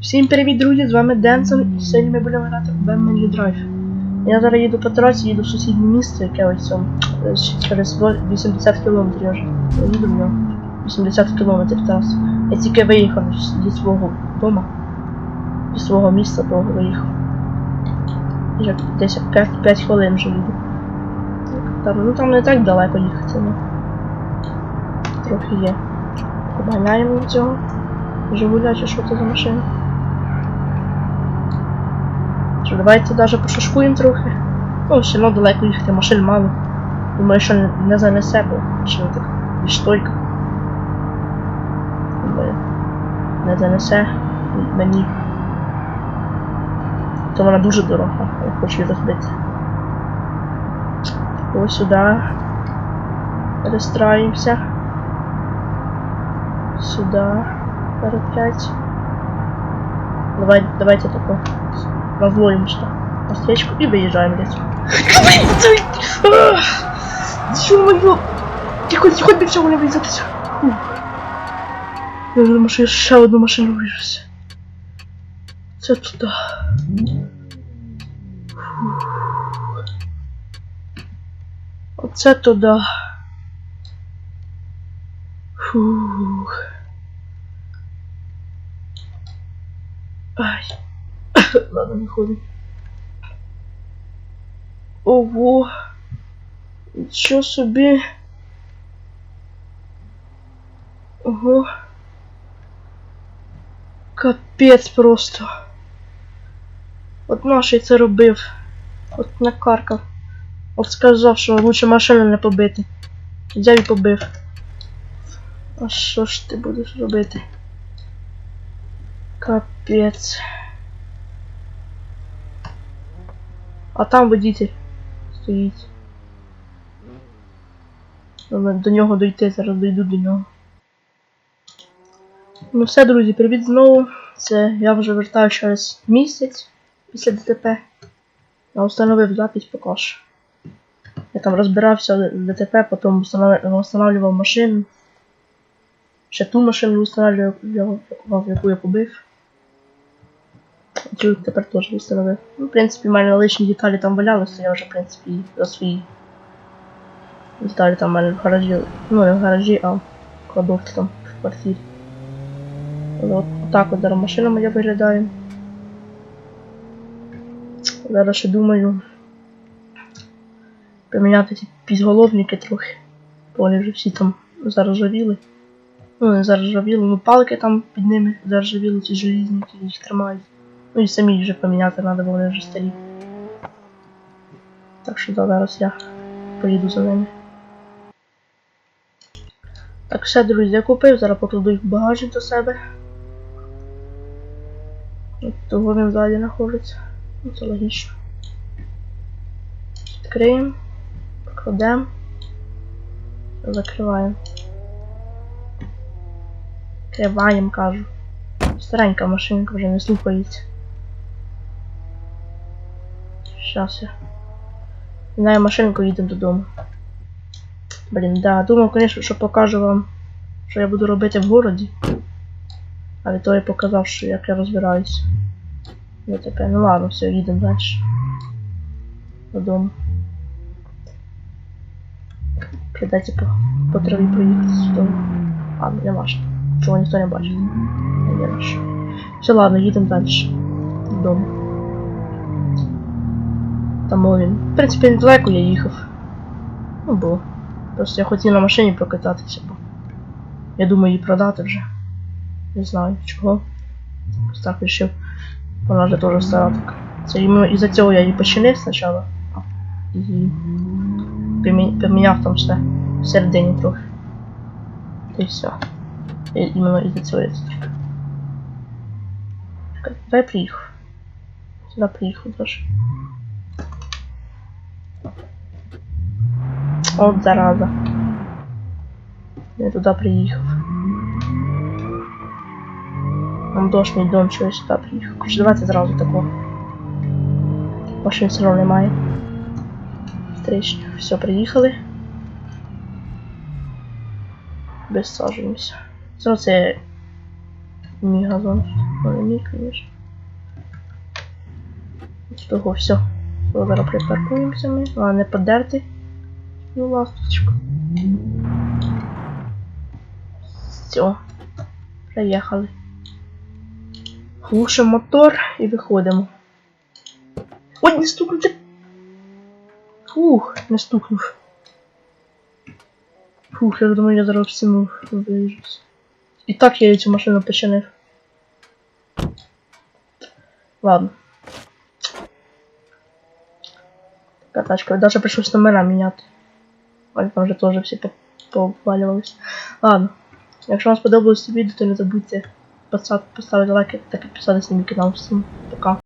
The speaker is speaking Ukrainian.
Всім привіт, друзі! З вами Денсон, і сьогодні ми будемо грати в Family Drive. Я зараз їду по трасі, їду в сусіднє місто, яке ось там, е, через 80 кілометрів я вже. Я їду в нього. 80 кілометрів трас. Я тільки виїхав зі свого дому, зі свого міста того виїхав. Вже десь 5, 5 хвилин вже їду. Там, ну там не так далеко їхати, ну. Трохи є. Обганяємо цього. Жигуля чи що це за машина? Що, давайте даже пошашкуємо трохи. Ну, все одно далеко їхати, машин мало. Думаю, що не, не занесе, бо ще так. Думаю, не занесе мені. То вона дуже дорога, я хочу її розбити. Ось сюди. Перестраємося. Сюди. Перед 5. Давай, давайте такое Разлоим что. На встречку и выезжаем здесь. Ё-моё! Тихо, тихо, без всього не врізатися. Фух. Я думаю, що я ще одну машину вріжуся. Це туди. Фух. Оце туди. Фух. Не ходить. Ого. Нічого собі. Ого. Капець просто. От наший це робив. От накаркав. От сказав, що лучше машину не побити. Взяв і побив. А що ж ти будеш робити? Капець. А там водитель стоїть. До нього дойти, зараз дойду до нього. Ну все, друзі, привіт знову. Це я вже вертаю через місяць після ДТП. Я встановив запись поки що. Я там розбирався в ДТП, потім встанов- встановлював машину. Ще ту машину встановлював, яку я побив. Цю тепер теж встановив. Ну, в принципі, в мене лишні деталі там валялися, я вже, в принципі, за свої деталі там в мене в гаражі. Ну, не в гаражі, а в кладовці там в квартирі. От так от зараз машина моя виглядає. Зараз ще думаю поміняти ці підголовники трохи. Бо вони вже всі там заржавіли. Ну, не заржавіли, ну палки там під ними заржавіли, ці желізні, які їх тримають. Ну і самі вже поміняти треба, бо вони вже старі. Так що зараз я поїду за ними. Так, все, друзі, я купив, зараз покладу їх в багажник до себе. От того він ззаді знаходиться. Ну, це логічно. Відкриємо, покладемо, закриваємо. Криваємо, кажу. Старенька машинка вже не слухається. Щас я. Знаю машинку їдемо додому. Блін, да, думав, звісно, що покажу вам, що я буду робити в городі. Але то я показав, що як я розбираюся. Ну тепер, ну ладно, все, їдемо далі. Додому. Придеться по, по траві проїхати сюди. Ладно, не важно. Чого ніхто не бачить. Не віриш. Все, ладно, їдемо далі. Додому. Там о, він. В принципі, недалеко я їхав. Ну, бо. Просто я хотів на машині прокататися, бо. Я думаю її продати вже. Не знаю чого. Ось так вирішив. Вона вже теж стара така. Це із-за цього я її починив спочатку. І помі- поміняв там все всередині трохи. І все. І, іменно із-за цього я це. Чекай, Куди я приїхав? Сюди приїхав даже. От зараза. Я туди приїхав. Там дощ мій дом, що я сюди приїхав. Короче, давайте зразу такого. Машин все одно немає. Встречні. Все, приїхали. Безсаджуємося. Це мій газон. Але мій, конечно. Того, все. Зараз припаркуємося ми. А, не подерти. Ну, ласточку. Все. Приїхали. Глушимо мотор і виходимо. Ой, не стукнути! Фух, не стукнув. Фух, я думаю, я зараз в стіну. І так я цю машину починив. Ладно. Така тачка, даже пришлось номера міняти. Вони там вже теж всі по- Ладно. Якщо вам сподобалось це відео, то не забудьте поставити лайк та підписатися на мій канал. Всім пока.